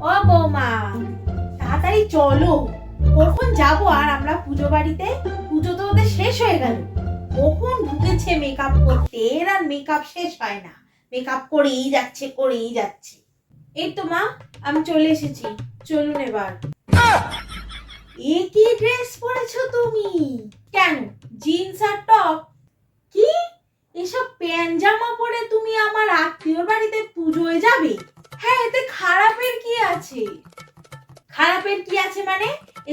ও বৌমা, তাড়াতাড়ি চলো। কখন যাব আর আমরা পুজো বাড়িতে? পুজো তো ওদের শেষ হয়ে গেল। কখন ঢুকেছে মেকআপ করতে? এর আর মেকআপ শেষ হয় না। মেকআপ করেই যাচ্ছে করেই যাচ্ছে। এই তো মা, আমি চলে এসেছি। চলুন এবার। এ কি ড্রেস পরেছো তুমি? কেন? জিন্স আর টপ কি? এসব প্যানজামা পরে তুমি আমার আত্মীয় বাড়িতে পুজোয় যাবে?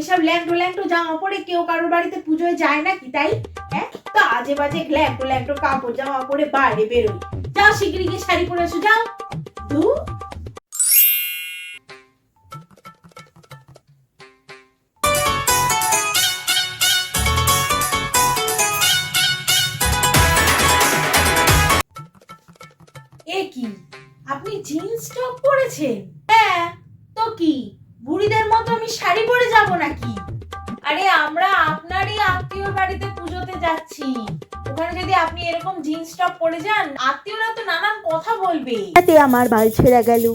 এসব ল্যাংটো ল্যাংটো জামা পরে কেউ কারোর বাড়িতে পুজোয় যায় না কি তাই? হ্যাঁ? তো আজে বাজে ল্যাংটো ল্যাংটো কাপড় জামা পরে বাইরে বেরোই। যাও শিগগিরি গিয়ে শাড়ি পরে এসো, যাও। দু। কি? আপনি জিন্স টপ পরেছেন? হ্যাঁ তো কি? বুড়িদের মতো আমি শাড়ি পরে যাব নাকি? আরে আমরা আপনারই আত্মীয়র বাড়িতে পুজোতে যাচ্ছি। ওখানে যদি আপনি এরকম জিন্স টপ পরে যান আত্মীয়রা তো নানান কথা বলবে। তাতে আমার বাল ছেঁড়া গেল।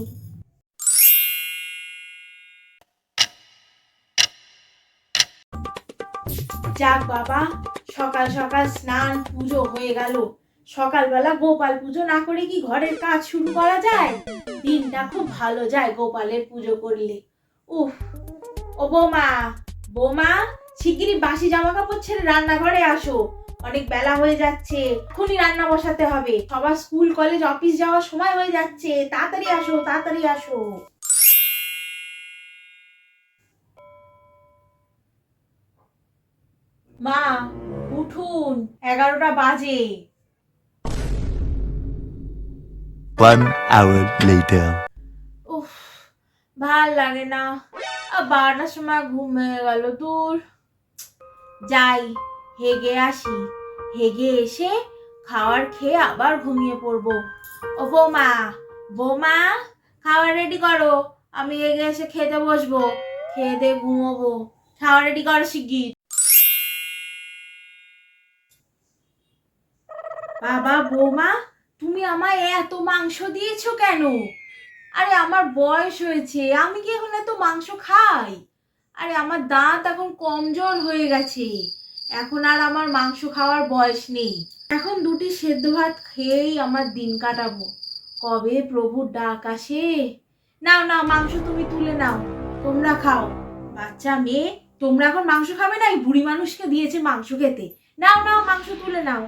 যাক বাবা সকাল সকাল স্নান পুজো হয়ে গেল। সকালবেলা গোপাল পুজো না করে কি ঘরের কাজ শুরু করা যায়? দিনটা খুব ভালো যায় গোপালের পুজো করলে। উফ, ও বৌমা বৌমা, শিগগিরই বাসি জামা কাপড় ছেড়ে রান্নাঘরে আসো। অনেক বেলা হয়ে যাচ্ছে এখনই রান্না বসাতে হবে। সবার স্কুল, কলেজ, অফিস যাওয়ার সময় হয়ে যাচ্ছে। তাড়াতাড়ি আসো তাড়াতাড়ি আসো। মা, উঠুন, এগারোটা বাজে। One hour later. ভালো লাগে না। আর বারোটার সময় ঘুম হয়ে গেল দূর। যাই, হেগে আসি। হেগে এসে খাওয়ার খেয়ে আবার ঘুমিয়ে পড়ব। ও বৌমা বৌমা খাবার রেডি করো। আমি হেগে এসে খেতে বসবো। খেয়ে দিয়ে ঘুমোবো। খাবার রেডি করো শিগগির। বাবা, বৌমা, তুমি আমায় এত মাংস দিয়েছ কেন? আরে আমার বয়স হয়েছে, আমি কি এখন এত মাংস খাই? আরে আমার দাঁত এখন কমজোর হয়ে গেছে, এখন আর আমার মাংস খাওয়ার বয়স নেই। এখন দুটি সেদ্ধ ভাত খেয়েই আমার দিন কাটাবো। কবে প্রভুর ডাক আসে? নাও না মাংস তুমি তুলে নাও, তোমরা খাও। বাচ্চা মেয়ে, তোমরা এখন মাংস খাবে না? এই বুড়ি মানুষকে দিয়েছে মাংস খেতে। নাও নাও, মাংস তুলে নাও।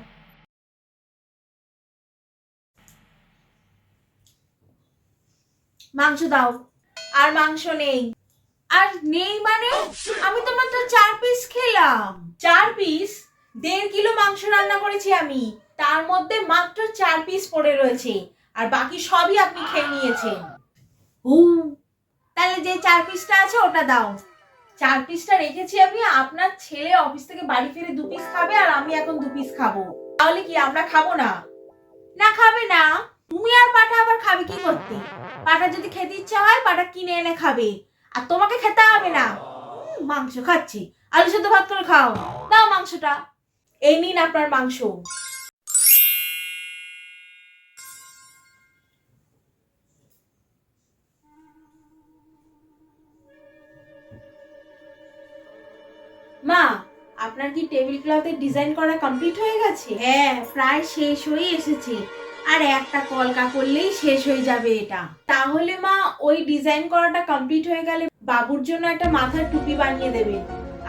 মাংস দাও। আর মাংস নেই। আর নেই মানে? আমি তো মাত্র চার পিস খেলাম। চার পিস দেড় কিলো মাংস রান্না করেছি আমি। তার মধ্যে মাত্র চার পিস পড়ে রয়েছে। আর বাকি সবই আপনি খেয়ে নিয়েছেন। হু। তাহলে যে চার পিসটা আছে, ওটা দাও। চার পিসটা রেখেছি আমি। আপনার ছেলে অফিস থেকে বাড়ি ফিরে দু পিস খাবে, আর আমি এখন দু পিস খাব। তাহলে কি আমরা খাব না? না খাবে না। তুমি আর পাঠা আবার খাবে কি করতে? পাটা যদি খেতে ইচ্ছা হয়, পাটা কিনে এনে খাবে। আর তোমাকে খেতে হবে না। মাংস খাচ্ছি। আলু সেদ্ধ ভাত করে খাও। দাও মাংসটা। এই নিন আপনার মাংস। মা, আপনার কি টেবিল ক্লথের ডিজাইন করা কমপ্লিট হয়ে গেছে? হ্যাঁ প্রায় শেষ হয়ে এসেছে। আর একটা কলকা করলেই শেষ হয়ে যাবে এটা। তাহলে মা, ওই ডিজাইন করাটা কমপ্লিট হয়ে গেলে বাবুর জন্য একটা মাথার টুপি বানিয়ে দেবে।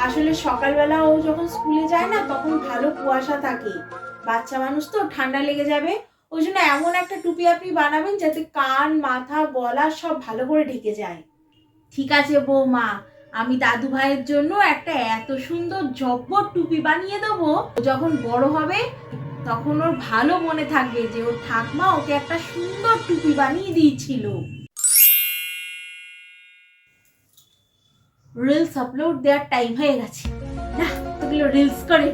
আসলে সকালবেলা ও যখন স্কুলে যায় না, তখন ভালো কুয়াশা থাকে। বাচ্চা মানুষ তো, ঠান্ডা লেগে যাবে। ওই জন্য এমন একটা টুপি আপনি বানাবেন যাতে কান, মাথা, গলা সব ভালো করে ঢেকে যায়। ঠিক আছে বৌমা, আমি দাদু ভাইয়ের জন্য একটা এত সুন্দর জব্বর টুপি বানিয়ে দেবো, যখন বড় হবে তখন ওর ভালো মনে থাকবে যে ওর ঠাকমা ওকে একটা সুন্দর টুপি বানিয়ে দিয়েছিল রিলস আপলোড দেওয়ার টাইম হয়ে গেছে না তোগুলো রিলস করে।